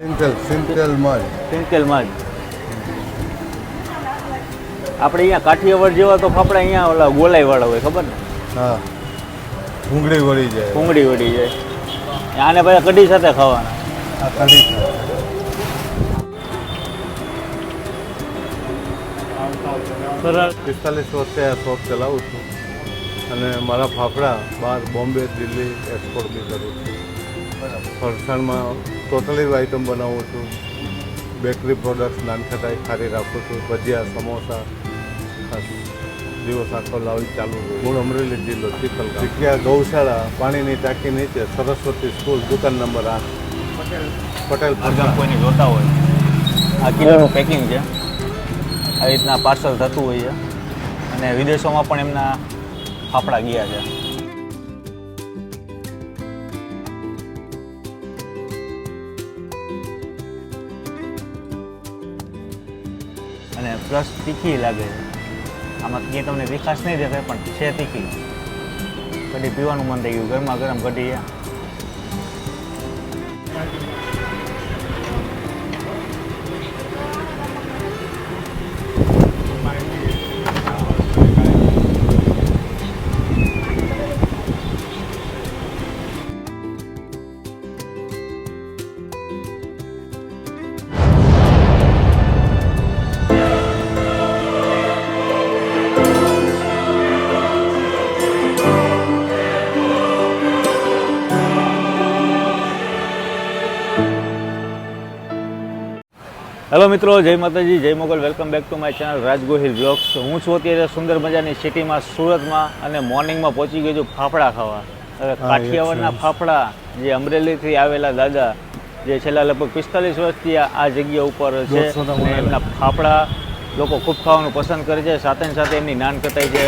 Single સિંગલમાં જ સિંકેલમાં જ આપણે અહીંયા કાઠિયાવાડ જેવા તો ફાફડા અહીંયા ઓલા ગોલાઈ વાળા હોય ખબર ને? હા. ભૂંગળી વળી જાય. ભૂંગળી વળી જાય. આને પછી કઢી સાથે ખાવાના. આ કઢી. સરળ પિસ્તાલીસ વર્ષે આ શોપ ચલાવું છું. અને મારા ફાફડા બહાર બોમ્બે દિલ્હી એક્સપોર્ટ બી કરું છું. ફરસાણમાં ટોટલી આઈટમ બનાવું છું. બેકરી પ્રોડક્ટ્સ નાનખટાઈ ખારી રાખું છું. ભજીયા સમોસા ખાસ દિવસ આખો લાવી ચાલુ મૂળ અમરેલી જિલ્લો ચિકલ જગ્યા ગૌશાળા પાણીની ટાંકી નીચે સરસ્વતી સ્કૂલ દુકાન નંબર આઠ. પટેલ. પટેલ કોઈને જોતા હોય. આ કિલોનું પેકિંગ છે. આ રીતના પાર્સલ થતું હોય છે. અને વિદેશોમાં પણ એમના ફાફડા ગયા છે. પ્લસ તીખી લાગે. આમાં ક્યાંય તમને વિકાસ નહીં દેખાય, પણ છે તીખી. કઢી પીવાનું મન થઈ ગયું. ગરમા ગરમ કઢી હેલો મિત્રો જય માતાજી જય Mogal. Welcome back to my channel Rajgohil vlogs હું છું અત્યારે સુંદર મજાની સિટીમાં સુરતમાં અને મોર્નિંગમાં પહોંચી ગયો છું ફાફડા ખાવા. હવે કાઠિયાવાડના ફાફડા જે અમરેલીથી આવેલા દાદા જે છેલ્લા લગભગ પિસ્તાલીસ વર્ષથી આ જગ્યા ઉપર છે. એમના ફાફડા લોકો ખૂબ ખાવાનું પસંદ કરે છે. સાથે સાથે એમની નાન કટાઈ છે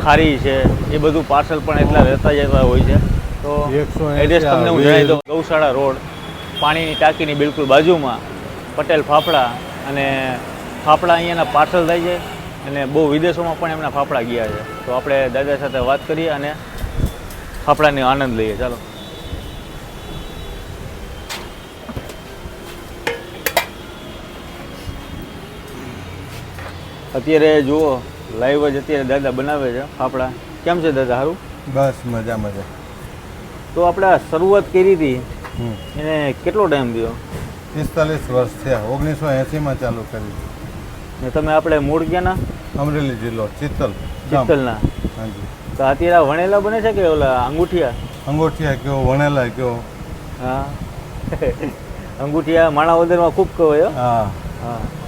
ખારી છે એ બધું પાર્સલ પણ એટલા રહેતા જતા હોય છે. તો 180 એડ્રેસ તમને હું જણાવી દઉં. ગૌશાળા રોડ પાણીની ટાંકીની બિલકુલ બાજુમાં. પટેલ ફાફડા અને ફાફડા અહીંયાના પાર્સલ થાય છે અને બહુ વિદેશોમાં પણ એમના ફાફડા ગયા છે. તો આપણે દાદા સાથે વાત કરીએ અને ફાફડાનો આનંદ લઈએ. ચાલો. અત્યારે જુઓ લાઈવ જ અત્યારે દાદા બનાવે છે ફાફડા. કેમ છે દાદા સારું? બસ મજા મજા તો આપણે શરૂઆત કરી હતી. એને કેટલો ટાઈમ થયો? પિસ્તાલીસ વર્ષ થયા ઓગણીસો એંસીમાં ચાલુ કરી ને તમે આપણે મૂળ ક્યાંના? અમરેલી જિલ્લો ચિત્તલ ચિત્તલના. હાજી. તો અત્યારે વણેલા બને છે કે ઓલા અંગૂઠિયા? અંગોઠિયા કયો વણેલા કયો? હા. અંગૂઠિયા માણાવદરમાં ખૂબ કહેવાય હો. હા.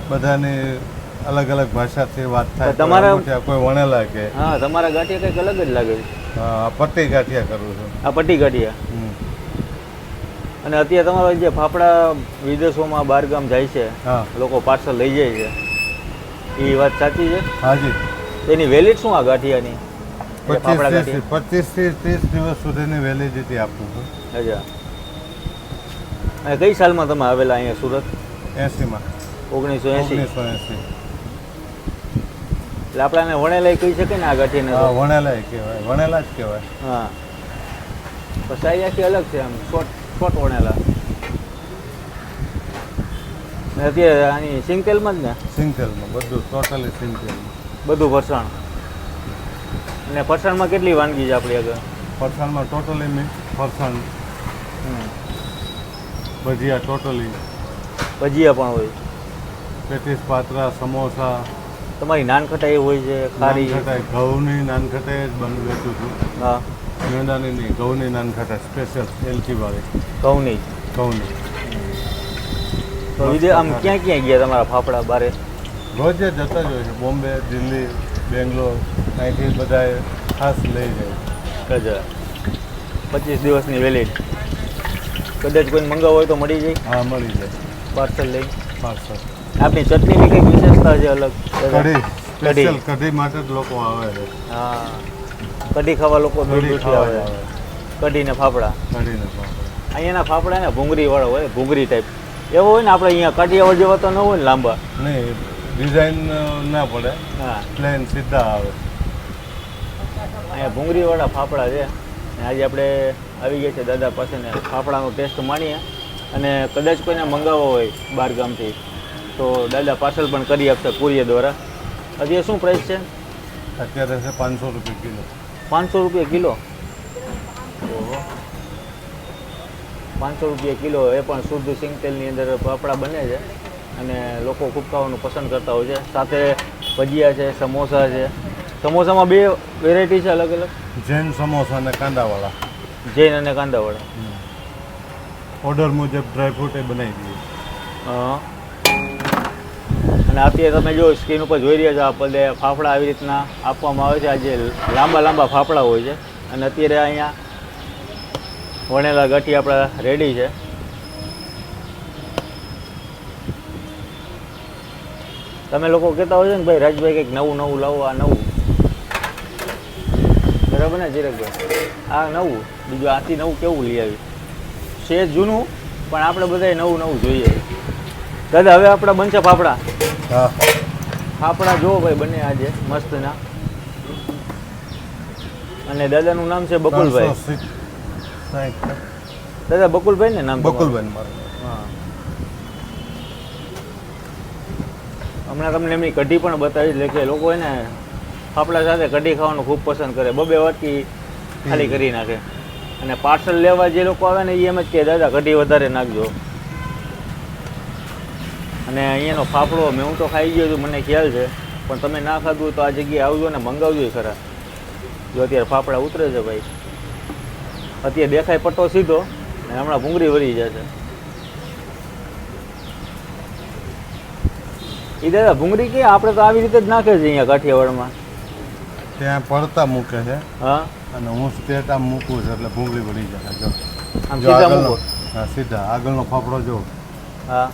બધાની અલગ અલગ ભાષાથી વાત થાય તમારા- કોઈ કોઈ વણેલા કે. હા તમારા ગાંઠિયા કંઈક અલગ જ લાગે છે. હા, પટ્ટી ગાંઠિયા કરું છું. આ પટ્ટી ગાંઠિયા. અને અત્યારે તમારા જે ફાફડા વિદેશોમાં બહારગામ જાય છે લોકો પાર્સલ લઈ જાય છે. એ વાત સાચી છે? હાજી. એની વેલિડ શું આ ગાંઠિયાની? પચીસથી ત્રીસ દિવસ સુધીની વેલિડિટી આપું છું. અચ્છા. અને કઈ સાલમાં તમે આવેલા અહીંયા સુરત? એસીમાં. ઓગણીસો એસી. ઓગણીસો એસી. એટલે આપણાને વણેલાય વણેલા કહી શકે ને આ ગાંઠિયાને વણેલાય કહેવાય. વણેલા જ કહેવાય. હા. પછી અહીંયાથી અલગ છે આમ શોર્ટ શોર્ટ વણેલા. અત્યારે આની સિંગતેલમાં જ ને? સિંગતેલમાં બધું ટોટલી સિંગતેલમાં. બધું ફરસાણ અને ફરસાણમાં કેટલી વાનગી છે આપણી આગળ? ફરસાણમાં ટોટલી મિક્સ ફરસાણ. ભજીયા ટોટલી ભજીયા પણ હોય. પેટીસ પાત્રા સમોસા. તમારી નાનખટાઈ હોય છે ખારી. નાનખટાઈ ઘઉંની નાનખટાઈ જ બની બેઠું છું. હા. મેંદાની નહીં ઘઉંની નાનખટાઈ સ્પેશિયલ એલચી વાળી. ઘઉંની ઘઉંની તો બીજે આમ ક્યાં ક્યાં ગયા તમારા ફાફડા બારે? રોજે જતા જ હોય છે. બોમ્બે દિલ્હી બેંગ્લોર અહીંથી બધાએ ખાસ લઈ જાય. ગજા પચીસ દિવસની વેલિડ કદાચ કોઈ મંગાવ હોય તો મળી જાય. હા મળી જાય. પાર્સલ લઈ. પાર્સલ આપણી ચટણીની કંઈક વિશેષતા છે અલગ. કઢી. કઢી. સ્પેશિયલ કઢી માટે જ લોકો આવે છે. હા. કઢી ખાવા લોકો દૂર દૂરથી આવે. કઢી ને ફાફડા. અહીંયાના ફાફડા. ને ભૂંગરી વાળો હોય ભૂંગળી ટાઈપ એવો હોય ને આપણે અહીંયા કાઠિયાવાડ જેવા તો ન હોય ને લાંબા. નહીં ડિઝાઇન ના પડે. હા. પ્લેન સીધા આવે. અહીંયા ભૂંગળી વાળા ફાફડા છે. અને આજે આપણે આવી ગયા છે દાદા પાસે ને ફાફડાનો ટેસ્ટ માણીએ. અને કદાચ કોઈને મંગાવવો હોય બાર ગામથી તો દાદા પાર્સલ પણ કરી આપશે કુરિયર દ્વારા. અત્યારે શું પ્રાઇસ છે? અત્યારે છે પાંચસો રૂપિયા કિલો. પાંચસો રૂપિયા કિલો. પાંચસો રૂપિયા કિલો એ પણ શુદ્ધ સિંગ તેલની અંદર પાપડા બને છે અને લોકો ખૂબ ખાવાનું પસંદ કરતા હોય છે. સાથે ભજીયા છે સમોસા છે. સમોસામાં બે વેરાયટી છે અલગ અલગ. જૈન સમોસા અને કાંદાવાળા. જૈન અને કાંદાવાળા. ઓર્ડર મુજબ ડ્રાયફ્રૂટ એ બનાવી દઈએ. હા. અને અત્યારે તમે જો સ્ક્રીન ઉપર જોઈ રહ્યા છો, આપણે ફાફડા આવી રીતના આપવામાં આવે છે. આજે લાંબા લાંબા ફાફડા હોય છે. અને અત્યારે અહીંયા વણેલા ગાંઠી આપણા રેડી છે. તમે લોકો કહેતા હોય છે ને, ભાઈ, રાજભાઈ, કંઈક નવું નવું લાવો, આ નવું. બરાબર ને, જીરકભાઈ? આ નવું. બીજું આથી નવું કેવું લઈ આવ્યું છે જૂનું, પણ આપણે બધાય નવું નવું જોઈએ. દાદા, હવે આપણા બનશે ફાફડા. હા. ફાફડા જુઓ ભાઈ બંને આજે મસ્તના. અને દાદાનું નામ છે બકુલભાઈ. દાદા બકુલભાઈ ને નામ બકુલભાઈ મારું. હા. હમણાં તમને એમની કઢી પણ બતાવી એટલે કે લોકો એને ફાફડા સાથે કઢી ખાવાનું ખૂબ પસંદ કરે. બબે વાટકી ખાલી કરી નાખે. અને પાર્સલ લેવા જે લોકો આવે ને એ એમ જ કે દાદા કઢી વધારે નાખજો. અને અહીંયાનો ફાફડો મેં હું તો ખાઈ ગયો છું મને ખ્યાલ છે. પણ તમે ના ખાધું તો આ જગ્યાએ આવજો ને મંગાવજો ખરા. જો અત્યારે ફાફડા ઉતરે છે ભાઈ. અત્યારે દેખાય પટ્ટો સીધો ને હમણાં ભૂંગળી વળી જશે એ દાદા ભૂંગળી કે આપણે તો આવી રીતે જ નાખે છે અહીંયા કાઠિયાવાડમાં ત્યાં પડતા મૂકે છે. હા? અને હું સ્ટેટ આમ મૂકું છું એટલે ભૂંગળી વળી જાય જો આમ સીધા મૂકો. હા સીધા. આગળનો ફાફડો જો. હા.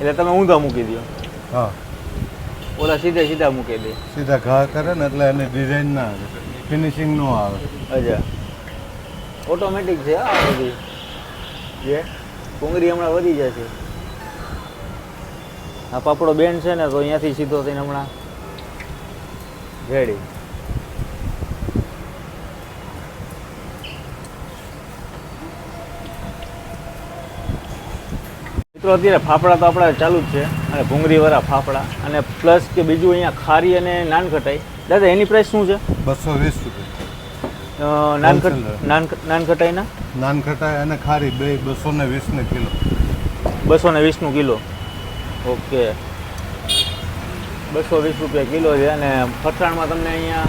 એટલે તમે ઊંધા મૂકી દો હા. ઓલા સીધા સીધા મૂકી દે સીધા ઘા કરે ને એટલે એની ડિઝાઇન ના આવે. ફિનિશિંગ ન આવે. અચ્છા. ઓટોમેટિક છે આ બધી. જે? કોંગરી હમણાં વધી જશે આ પાપડો બેન છે ને તો અહીંયાથી સીધો થઈને હમણાં રેડી. મિત્રો અત્યારે ફાફડા તો આપણા ચાલુ જ છે અને ભૂંગળીવાળા ફાફડા અને પ્લસ કે બીજું અહીંયા ખારી અને નાનખટાઈ. દાદા એની પ્રાઇસ શું છે? બસો વીસ રૂપિયા. નાનખટ નાન નાનખટાઈના Wholesaler. નાન નાન ખટાઈના નાન ખટાઈ અને ખારી બે બસો ને વીસને કિલો. બસો ને વીસનું કિલો. ઓકે બસો વીસ રૂપિયા કિલો છે અને ફરસાણમાં તમને અહીંયા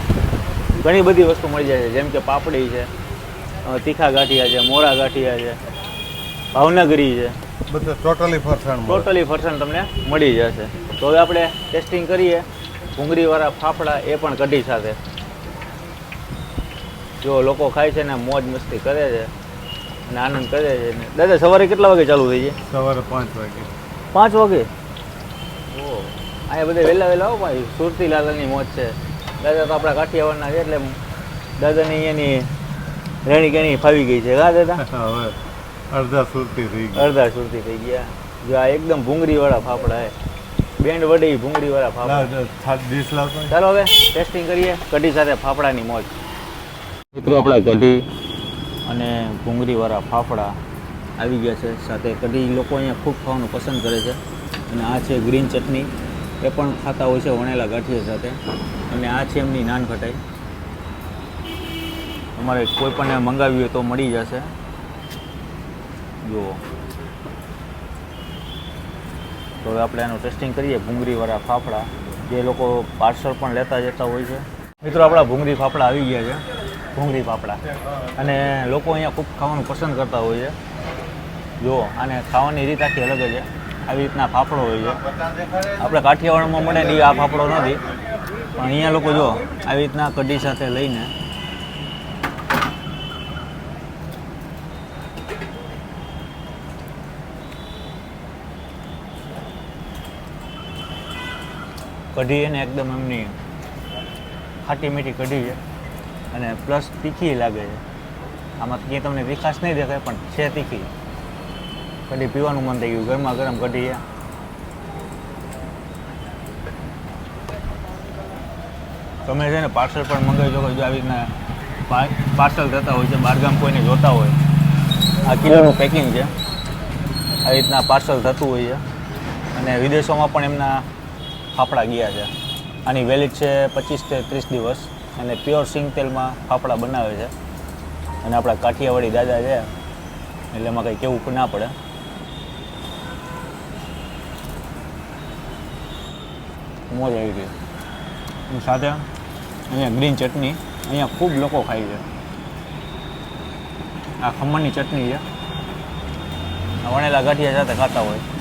ઘણી બધી વસ્તુ મળી જાય છે જેમ કે પાપડી છે તીખા ગાંઠિયા છે મોરા ગાંઠિયા છે ભાવનગરી છે. બધા ટોટલી ફરસાણ ટોટલી ફરસાણ તમને મળી જશે. તો હવે આપણે ટેસ્ટિંગ કરીએ. ભૂંગળીવાળા ફાફડા એ પણ કઢી સાથે. જો લોકો ખાય છે ને મોજ મસ્તી કરે છે અને આનંદ કરે છે ને. દાદા સવારે કેટલા વાગે ચાલુ થઈ જાય? સવારે પાંચ વાગે. પાંચ વાગે? ઓ અહીંયા બધે વહેલા વહેલા આવો ભાઈ. સુરતી લાલાની મોજ છે. દાદા તો આપણા કાઠિયાવાડના છે એટલે દાદાની એની રેણી કેણી ફાવી ગઈ છે. હા દાદા? હવે અડધા સુરતી થઈ ગયા. અડધા સુરતી થઈ ગયા. જો આ એકદમ ભૂંગળીવાળા ફાફડા હે. બેન્ડ વડે ભૂંગળીવાળા ફાફડા. ડીશ લાવતો ચાલો હવે ટેસ્ટિંગ કરીએ. કઢી સાથે ફાફડાની મોજ. મિત્રો આપણા કઢી અને ભૂંગળીવાળા ફાફડા આવી ગયા છે. સાથે કઢી લોકો અહીંયા ખૂબ ખાવાનું પસંદ કરે છે. અને આ છે ગ્રીન ચટણી. એ પણ ખાતા હોય છે વણેલા ગાંઠિયા સાથે. અને આ છે એમની નાન ખટાઈ તમારે કોઈ પણ મંગાવ્યું હોય તો મળી જશે. જુઓ. તો હવે આપણે એનું ટેસ્ટિંગ કરીએ ભૂંગળીવાળા ફાફડા. જે લોકો પાર્સલ પણ લેતા જતા હોય છે. મિત્રો, આપણા ભૂંગળી ફાફડા આવી ગયા છે. ભૂંગળી ફાફડા. અને લોકો અહીંયા ખૂબ ખાવાનું પસંદ કરતા હોય છે. જુઓ, આને ખાવાની રીત આખી અલગ છે. આવી રીતના ફાફડો હોય છે. આપણે કાઠિયાવાડમાં મળે ને આ ફાફડો નથી. પણ અહીંયા લોકો જો આવી રીતના કઢી સાથે લઈને કઢી એને એકદમ એમની ખાટી મીઠી કઢી છે. અને પ્લસ તીખી લાગે છે. આમાં ક્યાંય તમને તીખાશ નહીં દેખાય, પણ છે તીખી. કઢી પીવાનું મન થઈ ગયું. ગરમા ગરમ કઢી છે. તમે છે ને પાર્સલ પણ મંગાવી શકો જો આવી રીતના પાર્સલ થતા હોય છે. બહારગામ કોઈને જોતા હોય. આ કિલોનું પેકિંગ છે. આવી રીતના પાર્સલ થતું હોય છે. અને વિદેશોમાં પણ એમના ફાફડા ગયા છે. આની વેલિડ છે પચીસ તે ત્રીસ દિવસ. અને પ્યોર સિંગ તેલમાં ફાફડા બનાવે છે. અને આપણા કાઠિયાવાડી દાદા છે. એટલે એમાં કંઈ કેવું ના પડે. મોજ આવી ગઈ. સાથે અહીંયા ગ્રીન ચટણી. અહીંયા ખૂબ લોકો ખાય છે. આ ખમણની ચટણી છે. વણેલા ગાંઠિયા સાથે ખાતા હોય.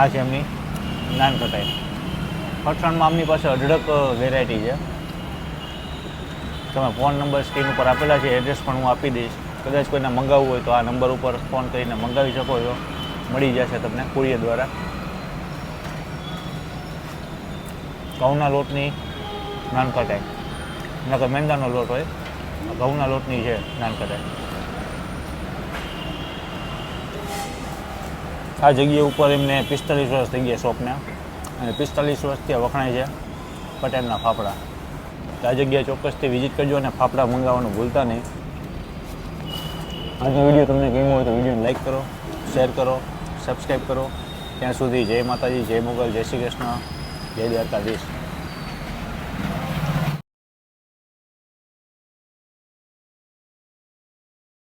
આ છે એમની નાન કટાઈ. ફરસાણમાં આમની પાસે અઢળક વેરાયટી છે. તમે ફોન નંબર સ્ક્રીન ઉપર આપેલા છે એડ્રેસ પણ હું આપી દઈશ. કદાચ કોઈને મંગાવવું હોય તો આ નંબર ઉપર ફોન કરીને મંગાવી શકો છો. મળી જશે તમને કુરિયર દ્વારા. ઘઉંના લોટની નાન કટાઈ. નકર મેંદાનો લોટ હોય. ઘઉંના લોટની છે નાન કટાઈ. આ જગ્યા ઉપર એમને પિસ્તાલીસ વર્ષ થઈ ગયા શોપને અને પિસ્તાલીસ વર્ષથી આ વખણાય છે પટેલના ફાફડા. આ જગ્યાએ ચોક્કસથી વિઝિટ કરજો અને ફાફડા મંગાવવાનું ભૂલતા નહીં. આજનો વીડિયો તમને ગમ્યો હોય તો વિડીયોને લાઇક કરો, શેર કરો, સબસ્ક્રાઈબ કરો. ત્યાં સુધી જય માતાજી, જય મુગલ, જય શ્રી કૃષ્ણ, જય દ્વારકાધીશ.